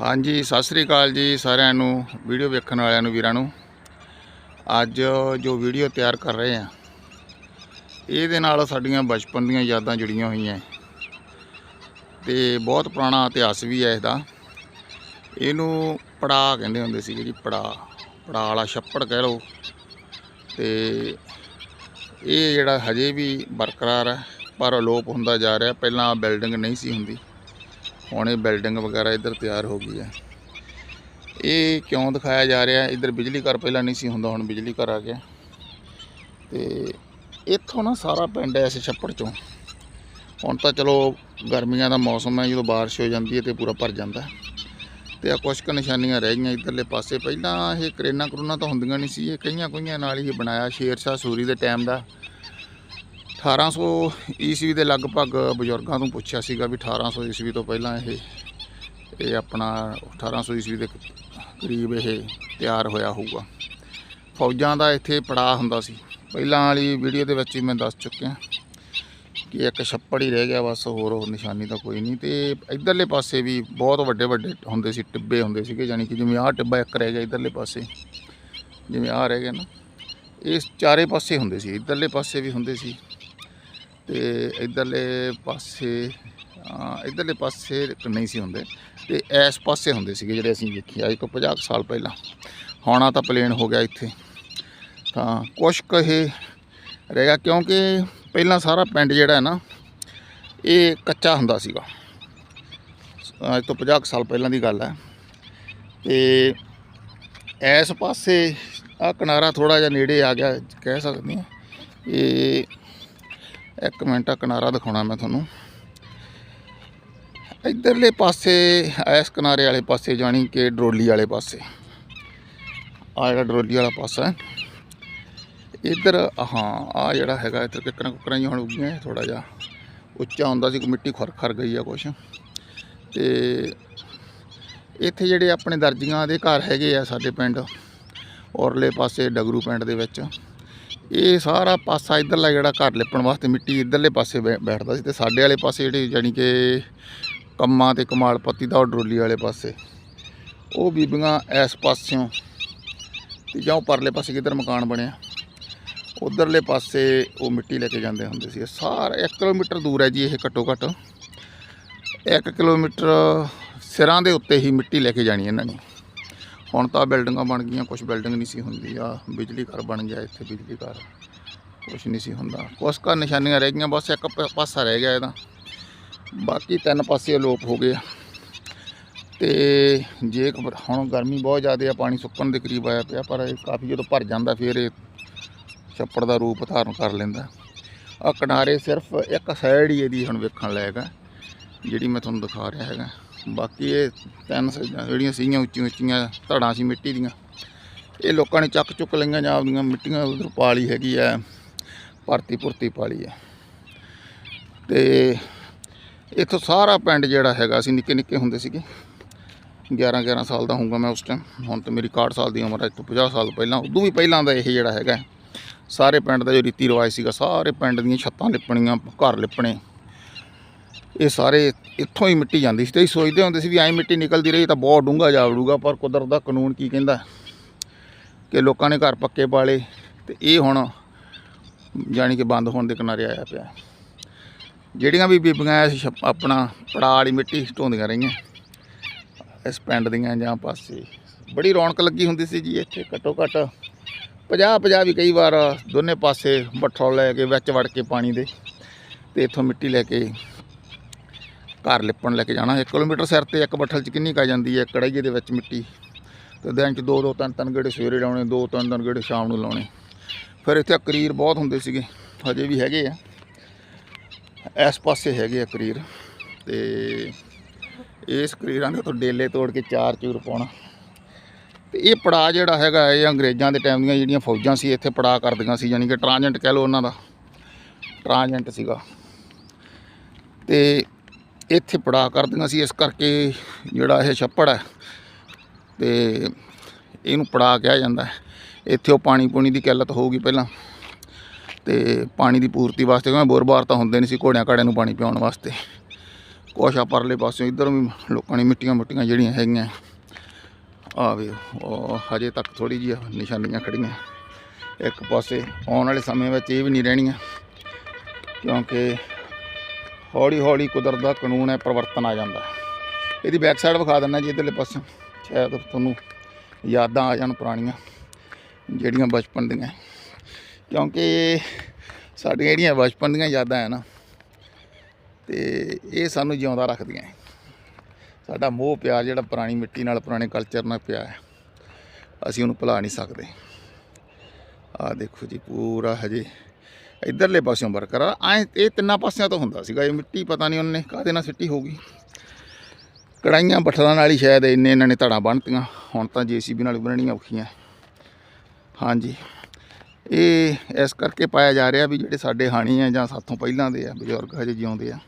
ਹਾਂਜੀ, ਸਤਿ ਸ੍ਰੀ ਅਕਾਲ ਜੀ ਸਾਰਿਆਂ ਨੂੰ, ਵੀਡੀਓ ਵੇਖਣ ਵਾਲਿਆਂ ਨੂੰ, ਵੀਰਾਂ ਨੂੰ। ਅੱਜ ਜੋ ਵੀਡੀਓ ਤਿਆਰ ਕਰ ਰਹੇ ਆ ਇਹਦੇ ਨਾਲ ਸਾਡੀਆਂ ਬਚਪਨ ਦੀਆਂ ਯਾਦਾਂ ਜੁੜੀਆਂ ਹੋਈਆਂ। ਤੇ ਬਹੁਤ ਪੁਰਾਣਾ ਇਤਿਹਾਸ ਵੀ ਹੈ ਇਹਦਾ। ਇਹਨੂੰ ਪੜਾ ਕਹਿੰਦੇ ਹੁੰਦੇ ਸੀ ਜਿਹੜੀ ਪੜਾ। ਪੜਾ ਵਾਲਾ ਛੱਪੜ ਕਹਿ ਲਓ। ਤੇ ਇਹ ਜਿਹੜਾ ਹਜੇ ਵੀ ਬਰਕਰਾਰ ਹੈ, ਪਰ ਅਲੋਪ ਹੁੰਦਾ ਜਾ ਰਿਹਾ। ਪਹਿਲਾਂ ਬਿਲਡਿੰਗ ਨਹੀਂ ਸੀ ਹੁੰਦੀ। ਹੁਣ ਇਹ ਬਿਲਡਿੰਗ ਵਗੈਰਾ ਇੱਧਰ ਤਿਆਰ ਹੋ ਗਈ ਹੈ। ਇਹ ਕਿਉਂ ਦਿਖਾਇਆ ਜਾ ਰਿਹਾ? ਇੱਧਰ ਬਿਜਲੀ ਘਰ ਪਹਿਲਾਂ ਨਹੀਂ ਸੀ ਹੁੰਦਾ, ਹੁਣ ਬਿਜਲੀ ਘਰ ਆ ਗਿਆ। ਤੇ ਇੱਥੋਂ ਨਾ ਸਾਰਾ ਪਿੰਡ ਐਸੇ ਛੱਪੜ ਚੋਂ। ਹੁਣ ਤਾਂ ਚਲੋ ਗਰਮੀਆਂ ਦਾ ਮੌਸਮ ਹੈ, ਜਦੋਂ ਬਾਰਿਸ਼ ਹੋ ਜਾਂਦੀ ਹੈ ਤੇ ਪੂਰਾ ਭਰ ਜਾਂਦਾ ਹੈ। ਤੇ ਆ ਕੁਛ ਕੁ ਨਿਸ਼ਾਨੀਆਂ ਰਹਿ ਗਈਆਂ ਇੱਧਰਲੇ ਪਾਸੇ। ਪਹਿਲਾਂ ਇਹ ਕਰੇਨਾ ਕਰੂਨਾ ਤਾਂ ਹੁੰਦੀਆਂ ਨਹੀਂ ਸੀ, ਇਹ ਕਈਆਂ ਕਈਆਂ ਨਾਲ ਹੀ ਬਣਾਇਆ। ਸ਼ੇਰ ਸ਼ਾਹ ਸੂਰੀ ਦੇ ਟਾਈਮ ਦਾ 1800 ਈਸਵੀ ਦੇ ਲਗਭਗ ਬਜ਼ੁਰਗਾਂ ਤੋਂ ਪੁੱਛਿਆ ਸੀਗਾ ਵੀ 1800 ਈਸਵੀ ਤੋਂ ਪਹਿਲਾਂ ਇਹ ਇਹ ਆਪਣਾ 1800 ਈਸਵੀ ਦੇ ਕਰੀਬ ਇਹ ਤਿਆਰ ਹੋਇਆ ਹੋਊਗਾ। ਫੌਜਾਂ ਦਾ ਇੱਥੇ ਪੜਾਅ ਹੁੰਦਾ ਸੀ। ਪਹਿਲਾਂ ਵਾਲੀ ਵੀਡੀਓ ਦੇ ਵਿੱਚ ਹੀ ਮੈਂ ਦੱਸ ਚੁੱਕਿਆ ਕਿ ਇੱਕ ਛੱਪੜ ਹੀ ਰਹਿ ਗਿਆ, ਬਸ ਹੋਰ ਉਹ ਨਿਸ਼ਾਨੀ ਤਾਂ ਕੋਈ ਨਹੀਂ। ਤੇ ਇਧਰਲੇ ਪਾਸੇ ਵੀ ਬਹੁਤ ਵੱਡੇ ਵੱਡੇ ਹੁੰਦੇ ਸੀ, ਟਿੱਬੇ ਹੁੰਦੇ ਸੀਗੇ ਯਾਨੀ ਕਿ ਜਿਵੇਂ ਆਹ ਟਿੱਬਾ ਇੱਕ ਰਹਿ ਗਿਆ ਇਧਰਲੇ ਪਾਸੇ, ਜਿਵੇਂ ਆਹ ਰਹਿ ਗਿਆ ਨਾ। ਇਹ ਚਾਰੇ ਪਾਸੇ ਹੁੰਦੇ ਸੀ, ਇਧਰਲੇ ਪਾਸੇ ਵੀ ਹੁੰਦੇ ਸੀ। ਤੇ ਇਧਰਲੇ ਪਾਸੇ, ਅਹ, ਇਧਰਲੇ ਪਾਸੇ ਨਹੀਂ ਸੀ ਹੁੰਦੇ ਤੇ ਇਸ ਪਾਸੇ ਹੁੰਦੇ ਸੀਗੇ ਜਿਹੜੇ ਅਸੀਂ ਵੇਖੇ ਅੱਜ ਤੋਂ 50 ਕੁ ਸਾਲ ਪਹਿਲਾਂ। ਹੋਣਾ ਤਾਂ ਪਲੇਨ ਹੋ ਗਿਆ ਇੱਥੇ। ਤਾਂ ਕੁਛ ਕੁ ਇਹ ਰਹਿ ਕਿਉਂਕਿ ਪਹਿਲਾਂ ਸਾਰਾ ਪਿੰਡ ਜਿਹੜਾ ਹੈ ਨਾ, ਇਹ ਕੱਚਾ ਹੁੰਦਾ ਸੀਗਾ। ਅੱਜ ਤੋਂ 50 ਕੁ ਸਾਲ ਪਹਿਲਾਂ ਦੀ ਗੱਲ ਹੈ। ਤੇ ਇਸ ਪਾਸੇ ਆ ਕਿਨਾਰਾ ਥੋੜਾ ਜਿਹਾ ਨੇੜੇ ਆ ਗਿਆ, ਕਹਿ ਸਕਦੇ ਹਾਂ। ਇਹ ਇੱਕ ਮਿੰਟ ਆ, ਕਿਨਾਰਾ ਦਿਖਾਉਣਾ ਮੈਂ ਤੁਹਾਨੂੰ। ਇਧਰਲੇ ਪਾਸੇ ਇਸ ਕਿਨਾਰੇ ਵਾਲੇ ਪਾਸੇ ਜਾਣੀ ਕਿ ਡਰੋਲੀ ਵਾਲੇ ਪਾਸੇ। ਆ ਜਿਹੜਾ ਡਰੋਲੀ ਵਾਲਾ ਪਾਸਾ ਹੈ। ਇੱਧਰ, ਹਾਂ ਆ ਜਿਹੜਾ ਹੈਗਾ, ਇੱਧਰ ਕਿੱਕਰਾਂ ਕੁੱਕਰਾਂ ਜਿਹੀਆਂ ਹੁਣ ਉੱਗੀਆਂ ਥੋੜਾ ਜਿਹਾ ਉੱਚਾ ਹੁੰਦਾ ਸੀ ਕਿ ਮਿੱਟੀ ਖਰ ਖਰ ਗਈ ਆ ਕੁਛ। ਤੇ ਇੱਥੇ ਜਿਹੜੇ ਆਪਣੇ ਦਰਜੀਆਂ ਦੇ ਘਰ ਹੈਗੇ ਆ ਸਾਡੇ ਪਿੰਡ, ਔਰਲੇ ਪਾਸੇ ਡਗਰੂ ਪਿੰਡ ਦੇ ਵਿੱਚ। ਇਹ ਸਾਰਾ ਪਾਸਾ ਇਧਰਲਾ ਜਿਹੜਾ ਘਰ ਲਿਪਣ ਵਾਸਤੇ ਮਿੱਟੀ ਇਧਰਲੇ ਪਾਸੇ ਬੈ- ਬੈਠਦਾ ਸੀ ਤੇ ਸਾਡੇ ਵਾਲੇ ਪਾਸੇ ਜਿਹੜੇ ਜਾਣੀ ਕਿ ਕੰਮਾਂ ਤੇ ਕਮਾਲਪੱਤੀ ਦਾ ਉਹ ਡਰੋਲੀ ਵਾਲੇ ਪਾਸੇ। ਉਹ ਬੀਬੀਆਂ ਇਸ ਪਾਸਿਓਂ ਤੇ ਜਾਂ ਉਹ ਪਰਲੇ ਪਾਸੇ ਕਿੱਧਰ ਮਕਾਨ ਬਣਿਆ, ਉਧਰਲੇ ਪਾਸੇ ਉਹ ਮਿੱਟੀ ਲੈ ਕੇ ਜਾਂਦੇ ਹੁੰਦੇ ਸੀ। ਸਾਰਾ 1 ਕਿਲੋਮੀਟਰ ਦੂਰ ਹੈ ਜੀ ਇਹ ਘੱਟੋ ਘੱਟ 1 ਕਿਲੋਮੀਟਰ ਸਿਰਾਂ ਦੇ ਉੱਤੇ ਹੀ ਮਿੱਟੀ ਲੈ ਕੇ ਜਾਣੀ ਇਹਨਾਂ ਨੇ। ਹੁਣ ਤਾਂ ਬਿਲਡਿੰਗਾਂ ਬਣ ਗਈਆਂ ਕੁਝ ਬਿਲਡਿੰਗ ਨਹੀਂ ਸੀ ਹੁੰਦੀ ਆ ਬਿਜਲੀ ਘਰ ਬਣ ਗਿਆ ਇੱਥੇ, ਬਿਜਲੀ ਘਰ। ਕੁਝ ਨਹੀਂ ਸੀ ਹੁੰਦਾ। ਕੁਛ ਘਰ ਨਿਸ਼ਾਨੀਆਂ ਰਹਿ ਗਈਆਂ, ਬਸ ਇੱਕ ਪ- ਪਾਸਾ ਰਹਿ ਗਿਆ ਇਹਦਾ। ਬਾਕੀ ਤਿੰਨ ਪਾਸੇ ਅਲੋਪ ਹੋ ਗਏ ਆ। ਤੇ ਜੇ ਹੁਣ ਗਰਮੀ ਬਹੁਤ ਜ਼ਿਆਦਾ ਆ, ਪਾਣੀ ਸੁੱਕਣ ਦੇ ਕਰੀਬ ਆਇਆ ਪਿਆ, ਪਰ ਇਹ ਕਾਫੀ ਜਦੋਂ ਭਰ ਜਾਂਦਾ ਫਿਰ ਇਹ ਛੱਪੜ ਦਾ ਰੂਪ ਧਾਰਨ ਕਰ ਲੈਂਦਾ। ਆ ਕਿਨਾਰੇ ਸਿਰਫ ਇੱਕ ਸਾਈਡ ਹੀ ਇਹਦੀ ਹੁਣ ਵੇਖਣ ਲਾਇਕ ਹੈ ਜਿਹੜੀ ਮੈਂ ਤੁਹਾਨੂੰ ਦਿਖਾ ਰਿਹਾ ਹੈਗਾ। ਬਾਕੀ ਇਹ ਤਿੰਨ ਸਾਈਡਾਂ ਜਿਹੜੀਆਂ ਸੀਗੀਆਂ ਉੱਚੀਆਂ ਉੱਚੀਆਂ ਧੜਾਂ ਸੀ ਮਿੱਟੀ ਦੀਆਂ, ਇਹ ਲੋਕਾਂ ਨੇ ਚੱਕ ਚੁੱਕ ਲਈਆਂ ਜਾਂ ਆਪਦੀਆਂ ਮਿੱਟੀਆਂ ਉਧਰ ਪਾਲੀ ਹੈਗੀ ਆ, ਭਰਤੀ ਭੁਰਤੀ ਪਾਲੀ ਹੈ ਤੇ ਇੱਥੋਂ ਸਾਰਾ ਪਿੰਡ ਜਿਹੜਾ ਹੈਗਾ ਸੀ, ਨਿੱਕੇ ਨਿੱਕੇ ਹੁੰਦੇ ਸੀਗੇ। 11 11 ਸਾਲ ਦਾ ਹੋਊਗਾ ਮੈਂ ਉਸ ਟਾਈਮ ਹੁਣ ਤਾਂ ਮੇਰੀ 61 ਸਾਲ ਦੀ ਉਮਰ ਹੈ ਤੋਂ 50 ਸਾਲ ਪਹਿਲਾਂ, ਉਦੋਂ ਵੀ ਪਹਿਲਾਂ ਦਾ ਇਹ ਜਿਹੜਾ ਹੈਗਾ। ਸਾਰੇ ਪਿੰਡ ਦਾ ਜੋ ਰੀਤੀ ਰਿਵਾਜ ਸੀਗਾ, ਸਾਰੇ ਪਿੰਡ ਦੀਆਂ ਛੱਤਾਂ ਲਿਪਣੀਆਂ, ਘਰ ਲਿਪਣੇ। ਇਹ ਸਾਰੇ ਇੱਥੋਂ ਹੀ ਮਿੱਟੀ ਜਾਂਦੀ ਸੀ ਤੇ ਅਸੀਂ ਸੋਚਦੇ ਹੁੰਦੇ ਸੀ ਵੀ ਐਂ ਮਿੱਟੀ ਨਿਕਲਦੀ ਰਹੀ ਤਾਂ ਬਹੁਤ ਡੂੰਘਾ ਜਾ ਵੜੂਗਾ, ਪਰ ਕੁਦਰਤ ਦਾ ਕਾਨੂੰਨ ਕੀ ਕਹਿੰਦਾ? ਕਿ ਲੋਕਾਂ ਨੇ ਘਰ ਪੱਕੇ ਪਾਲੇ ਤੇ ਇਹ ਹੁਣ ਜਾਣੀ ਕਿ ਬੰਦ ਹੋਣ ਦੇ ਕਿਨਾਰੇ ਆਇਆ ਪਿਆ। ਜਿਹੜੀਆਂ ਵੀ ਬੀਬੀਆਂ ਇਸ ਛੱਪ- ਆਪਣਾ ਪੜਾਅ ਵਾਲੀ ਮਿੱਟੀ ਢੋਂਦੀਆਂ ਰਹੀਆਂ, ਇਸ ਪਿੰਡ ਦੀਆਂ ਜਾਂ ਪਾਸੇ। ਬੜੀ ਰੌਣਕ ਲੱਗੀ ਹੁੰਦੀ ਸੀ ਜੀ ਇੱਥੇ, ਘੱਟੋ ਘੱਟ 50 50 ਵੀ ਕਈ ਵਾਰ ਦੋਨੇ ਪਾਸੇ ਬੱਠਲ ਲੈ ਕੇ ਵਿੱਚ ਵੜ ਕੇ ਪਾਣੀ ਦੇ ਤੇ ਇੱਥੋਂ ਮਿੱਟੀ ਲੈ ਕੇ ਘਰ ਲਿਪਣ ਲੈ ਕੇ ਜਾਣਾ। 1 ਕਿਲੋਮੀਟਰ ਸਿਰ ਤੇ ਇੱਕ ਬੱਠਲ ਚ ਕਿੰਨੀ ਕਾ ਜਾਂਦੀ ਹੈ? ਕੜਾਈਏ ਦੇ ਵਿੱਚ ਮਿੱਟੀ। ਤੇ ਦਿਨ ਚ ਦੋ ਦੋ ਤਿੰਨ ਤਿੰਨ ਗੇੜੇ ਸਵੇਰੇ ਲਾਉਣੇ ਦੋ ਤਿੰਨ ਤਿੰਨ ਗੇੜੇ ਸ਼ਾਮ ਨੂੰ ਲਾਉਣੇ। ਫਿਰ ਇੱਥੇ ਕਰੀਰ ਬਹੁਤ ਹੁੰਦੇ ਸੀਗੇ। ਹਜੇ ਵੀ ਹੈਗੇ ਆ। ਇਸ ਪਾਸੇ ਹੈਗੇ ਆ ਕਰੀਰ ਤੇ ਇਸ ਕਰੀਰਾਂ ਦੇ ਤੋਂ ਡੇਲੇ ਤੋੜ ਕੇ ਚਾਰ ਚੂਰ ਪਾਉਣਾ। ਤੇ ਇਹ ਪੜਾ ਜਿਹੜਾ ਹੈਗਾ, ਇਹ ਅੰਗਰੇਜ਼ਾਂ ਦੇ ਟਾਈਮ ਦੀਆਂ ਜਿਹੜੀਆਂ ਫੌਜਾਂ ਸੀ, ਇੱਥੇ ਪੜਾ ਕਰਦੀਆਂ ਸੀ। ਯਾਨੀ ਕਿ ਟ੍ਰਾਂਜੈਂਟ ਕਹਿ ਲਓ ਉਹਨਾਂ ਦਾ। ਟ੍ਰਾਂਜੈਂਟ ਸੀਗਾ। ਤੇ ਇੱਥੇ ਪੜਾ ਕਰਦੀਆਂ ਸੀ, ਇਸ ਕਰਕੇ ਜਿਹੜਾ ਇਹ ਛੱਪੜ ਹੈ ਤੇ ਇਹਨੂੰ ਪੜਾ ਕਿਹਾ ਜਾਂਦਾ ਇੱਥੇ ਉਹ ਪਾਣੀ ਪੂਣੀ ਦੀ ਕਿੱਲਤ ਹੋਊਗੀ ਪਹਿਲਾਂ ਤੇ ਪਾਣੀ ਦੀ ਪੂਰਤੀ ਵਾਸਤੇ, ਕਿਉਂਕਿ ਬੋਰ ਬਾਰ ਤਾਂ ਹੁੰਦੇ ਨਹੀਂ ਸੀ ਘੋੜਿਆਂ ਘਾੜਿਆਂ ਨੂੰ ਪਾਣੀ ਪਿਆਉਣ ਵਾਸਤੇ। ਕੁਛ ਪਰਲੇ ਪਾਸਿਓਂ, ਇੱਧਰ ਵੀ ਲੋਕਾਂ ਨੇ ਮਿੱਟੀਆਂ ਮੁੱਟੀਆਂ ਜਿਹੜੀਆਂ ਹੈਗੀਆਂ। ਆਵੇ ਉਹ ਹਜੇ ਤੱਕ ਥੋੜੀ ਜਿਹੀ ਨਿਸ਼ਾਨੀਆਂ ਖੜੀਆਂ ਇੱਕ ਪਾਸੇ ਆਉਣ ਵਾਲੇ ਸਮੇਂ ਵਿੱਚ ਇਹ ਵੀ ਨਹੀਂ ਰਹਿਣੀਆਂ, ਕਿਉਂਕਿ ਹੌਲੀ ਹੌਲੀ ਕੁਦਰਤ ਦਾ ਕਾਨੂੰਨ ਹੈ, ਪਰਿਵਰਤਨ ਆ ਜਾਂਦਾ ਇਹਦੀ ਬੈਕ ਸਾਈਡ ਵਿਖਾ ਦਿੰਦਾ ਜੀ ਇਧਰਲੇ ਪਾਸੇ। ਸ਼ਾਇਦ ਤੁਹਾਨੂੰ ਯਾਦਾਂ ਆ ਜਾਣ ਪੁਰਾਣੀਆਂ, ਜਿਹੜੀਆਂ ਬਚਪਨ ਦੀਆਂ। ਕਿਉਂਕਿ ਸਾਡੀਆਂ ਜਿਹੜੀਆਂ ਬਚਪਨ ਦੀਆਂ ਯਾਦਾਂ ਹੈ ਨਾ, ਤੇ ਇਹ ਸਾਨੂੰ ਜਿਉਂਦਾ ਰੱਖਦੀਆਂ ਸਾਡਾ ਮੋਹ ਪਿਆਰ ਜਿਹੜਾ ਪੁਰਾਣੀ ਮਿੱਟੀ ਨਾਲ, ਪੁਰਾਣੇ ਕਲਚਰ ਨਾਲ ਪਿਆ ਹੈ, ਅਸੀਂ ਉਹਨੂੰ ਭੁਲਾ ਨਹੀਂ ਸਕਦੇ। ਆ ਦੇਖੋ ਜੀ, ਪੂਰਾ ਹਜੇ ਇਧਰਲੇ ਪਾਸਿਓਂ ਬਰਕਰਾਰ ਐ ਇਹ ਤਿੰਨਾਂ ਪਾਸਿਆਂ ਤੋਂ ਹੁੰਦਾ ਸੀਗਾ, ਇਹ ਮਿੱਟੀ ਪਤਾ ਨਹੀਂ ਉਹਨੇ ਕਾਹਦੇ ਨਾਲ ਸਿੱਟੀ ਹੋਊਗੀ। ਕੜਾਈਆਂ ਬੱਠਲਾਂ ਨਾਲ ਹੀ ਸ਼ਾਇਦ ਇੰਨੇ ਇਹਨਾਂ ਨੇ ਧੜਾਂ ਬੰਨਤੀਆਂ। ਹੁਣ ਤਾਂ ਜੀਸੀਬੀ ਨਾਲ ਬਣਨੀਆਂ ਔਖੀਆਂ। ਹਾਂਜੀ। ਇਹ ਇਸ ਕਰਕੇ ਪਾਇਆ ਜਾ ਰਿਹਾ ਵੀ ਜਿਹੜੇ ਸਾਡੇ ਹਾਣੀ ਆ ਜਾਂ ਸਾਥੋਂ ਪਹਿਲਾਂ ਦੇ ਆ, ਬਜ਼ੁਰਗ ਹਜੇ ਜਿਉਂਦੇ ਆ।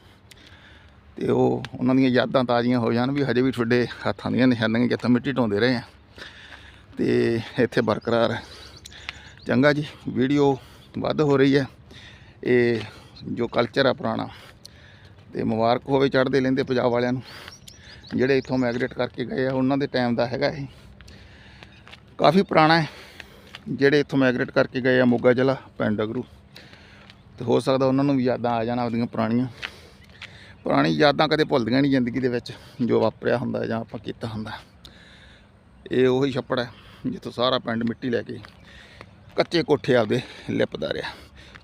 ਤੇ ਉਹ ਉਹਨਾਂ ਦੀਆਂ ਯਾਦਾਂ ਤਾਜ਼ੀਆਂ ਹੋ ਜਾਣ ਵੀ ਹਜੇ ਵੀ ਤੁਹਾਡੇ ਹੱਥਾਂ ਦੀਆਂ ਨਿਸ਼ਾਨੀਆਂ ਜਿੱਥੇ ਮਿੱਟੀ ਢੋਂਦੇ ਰਹੇ ਆ। ਤੇ ਇੱਥੇ ਬਰਕਰਾਰ ਹੈ ਚੰਗਾ ਜੀ, ਵੀਡੀਓ ਵੱਧ ਹੋ ਰਹੀ ਹੈ ਇਹ ਜੋ ਕਲਚਰ ਆ ਪੁਰਾਣਾ, ਤੇ ਮੁਬਾਰਕ ਹੋਵੇ ਚੜ੍ਹਦੇ ਲੈਂਦੇ ਪੰਜਾਬ ਵਾਲਿਆਂ ਨੂੰ, ਜਿਹੜੇ ਇੱਥੋਂ ਮਾਈਗ੍ਰੇਟ ਕਰਕੇ ਗਏ ਆ, ਉਹਨਾਂ ਦੇ ਟਾਈਮ ਦਾ ਹੈਗਾ ਇਹ। ਕਾਫੀ ਪੁਰਾਣਾ ਹੈ, ਜਿਹੜੇ ਇੱਥੋਂ ਮਾਈਗ੍ਰੇਟ ਕਰਕੇ ਗਏ ਆ ਮੋਗਾ ਜ਼ਿਲ੍ਹਾ, ਪਿੰਡ ਡਗਰੂ ਤੇ ਹੋ ਸਕਦਾ ਉਹਨਾਂ ਨੂੰ ਵੀ ਯਾਦਾਂ ਆ ਜਾਣ ਆਪਦੀਆਂ ਪੁਰਾਣੀਆਂ। ਪੁਰਾਣੀ ਯਾਦਾਂ ਕਦੇ ਭੁੱਲਦੀਆਂ ਨਹੀਂ ਜ਼ਿੰਦਗੀ ਦੇ ਵਿੱਚ, ਜੋ ਵਾਪਰਿਆ ਹੁੰਦਾ ਜਾਂ ਆਪਾਂ ਕੀਤਾ ਹੁੰਦਾ। ਇਹ ਉਹੀ ਛੱਪੜ ਹੈ, ਜਿੱਥੋਂ ਸਾਰਾ ਪਿੰਡ ਮਿੱਟੀ ਲੈ ਕੇ ਕੱਚੇ ਕੋਠੇ ਆਪਦੇ ਲਿਪਦਾ ਰਿਹਾ।